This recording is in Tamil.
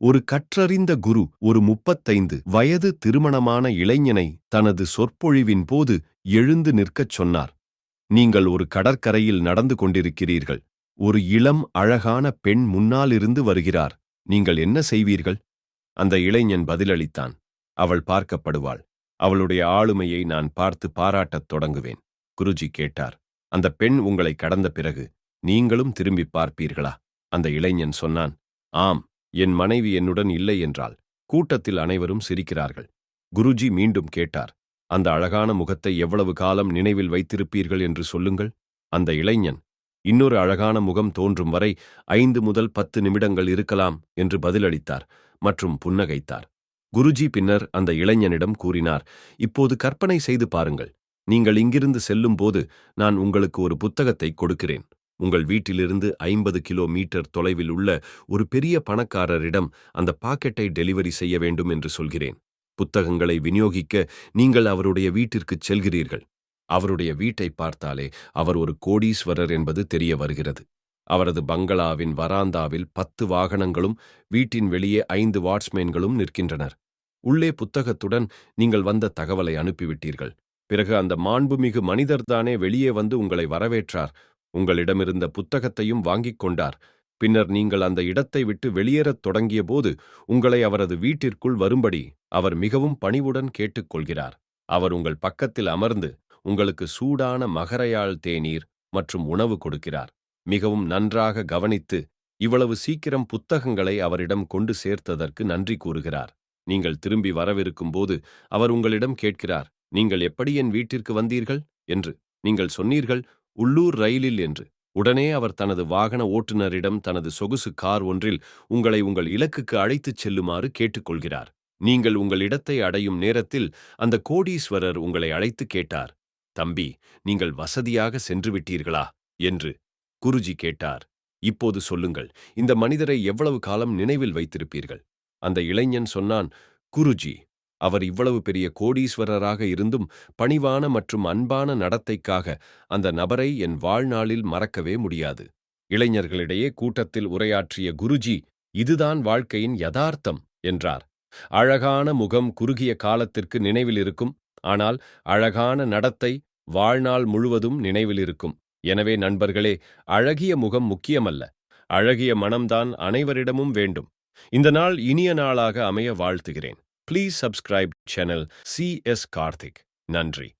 ஒரு கற்றறிந்த குரு ஒரு முப்பத்தைந்து வயது திருமணமான இளைஞனை தனது சொற்பொழிவின் போது எழுந்து நிற்கச் சொன்னார். நீங்கள் ஒரு கடற்கரையில் நடந்து கொண்டிருக்கிறீர்கள். ஒரு இளம் அழகான பெண் முன்னாலிருந்து வருகிறார். நீங்கள் என்ன செய்வீர்கள்? அந்த இளைஞன் பதிலளித்தான். அவள் பார்க்கப்படுவாள். அவளுடைய ஆளுமையை நான் பார்த்து பாராட்டத் தொடங்குவேன் குருஜி கேட்டார். அந்த பெண் உங்களை கடந்த பிறகு நீங்களும் திரும்பி பார்ப்பீர்களா? அந்த இளைஞன் சொன்னான். ஆம். என் மனைவி என்னுடன் இல்லை என்றால் கூட்டத்தில் அனைவரும் சிரிக்கிறார்கள். குருஜி மீண்டும் கேட்டார். அந்த அழகான முகத்தை எவ்வளவு காலம் நினைவில் வைத்திருப்பீர்கள் என்று சொல்லுங்கள். அந்த இளைஞன் இன்னொரு அழகான முகம் தோன்றும் வரை ஐந்து முதல் பத்து நிமிடங்கள் இருக்கலாம் என்று பதிலளித்தார் மற்றும் புன்னகைத்தார். குருஜி பின்னர் அந்த இளைஞனிடம் கூறினார் இப்போது கற்பனை செய்து பாருங்கள். நீங்கள் இங்கிருந்து செல்லும்போது நான் உங்களுக்கு ஒரு புத்தகத்தை கொடுக்கிறேன். உங்கள் வீட்டிலிருந்து ஐம்பது கிலோமீட்டர் தொலைவில் உள்ள ஒரு பெரிய பணக்காரரிடம் அந்த பாக்கெட்டை டெலிவரி செய்ய வேண்டும் என்று சொல்கிறேன். புத்தகங்களை விநியோகிக்க நீங்கள் அவருடைய வீட்டிற்குச் செல்கிறீர்கள். அவருடைய வீட்டை பார்த்தாலே அவர் ஒரு கோடீஸ்வரர் என்பது தெரிய வருகிறது. அவரது பங்களாவின் வராந்தாவில் பத்து வாகனங்களும் வீட்டின் வெளியே ஐந்து வாட்ச்மேன்களும் நிற்கின்றனர். உள்ளே புத்தகத்துடன் நீங்கள் வந்த தகவலை அனுப்பிவிட்டீர்கள். பிறகு அந்த மாண்புமிகு மனிதர்தானே வெளியே வந்து உங்களை வரவேற்றார். உங்களிடமிருந்த புத்தகத்தையும் வாங்கிக் கொண்டார். பின்னர் நீங்கள் அந்த இடத்தை விட்டு வெளியேறத் தொடங்கியபோது உங்களை அவரது வீட்டிற்குள் வரும்படி அவர் மிகவும் பணிவுடன் கேட்டுக்கொள்கிறார். அவர் உங்கள் பக்கத்தில் அமர்ந்து உங்களுக்கு சூடான மகரையாள் தேநீர் மற்றும் உணவு கொடுக்கிறார். மிகவும் நன்றாக கவனித்து இவ்வளவு சீக்கிரம் புத்தகங்களை அவரிடம் கொண்டு சேர்த்ததற்கு நன்றி கூறுகிறார். நீங்கள் திரும்பி வரவிருக்கும் போது அவர் உங்களிடம் கேட்கிறார் நீங்கள் எப்படி என் வீட்டிற்கு வந்தீர்கள்? என்று. நீங்கள் சொன்னீர்கள் உள்ளூர் ரயிலில் என்று. உடனே அவர் தனது வாகன ஓட்டுநரிடம் தனது சொகுசு கார் ஒன்றில் உங்களை உங்கள் இலக்குக்கு அழைத்துச் செல்லுமாறு கேட்டுக்கொள்கிறார். நீங்கள் உங்கள் இடத்தை அடையும் நேரத்தில் அந்த கோடீஸ்வரர் உங்களை அழைத்து கேட்டார். தம்பி நீங்கள் வசதியாக சென்று விட்டீர்களா? என்று குருஜி கேட்டார். இப்போது சொல்லுங்கள் இந்த மனிதரை எவ்வளவு காலம் நினைவில் வைத்திருப்பீர்கள்? அந்த இளைஞன் சொன்னான் குருஜி அவர் இவ்வளவு பெரிய கோடீஸ்வரராக இருந்தும் பணிவான மற்றும் அன்பான நடத்தைக்காக அந்த நபரை என் வாழ்நாளில் மறக்கவே முடியாது. இளைஞர்களிடையே கூட்டத்தில் உரையாற்றிய குருஜி இதுதான் வாழ்க்கையின் யதார்த்தம் என்றார். அழகான முகம் குறுகிய காலத்திற்கு நினைவில் இருக்கும் ஆனால் அழகான நடத்தை வாழ்நாள் முழுவதும் நினைவில் இருக்கும் எனவே நண்பர்களே அழகிய முகம் முக்கியமல்ல. அழகிய மனம்தான் அனைவரிடமும் வேண்டும். இந்த நாள் இனிய நாளாக அமைய வாழ்த்துகிறேன். Please subscribe channel CS Karthik. Nandri.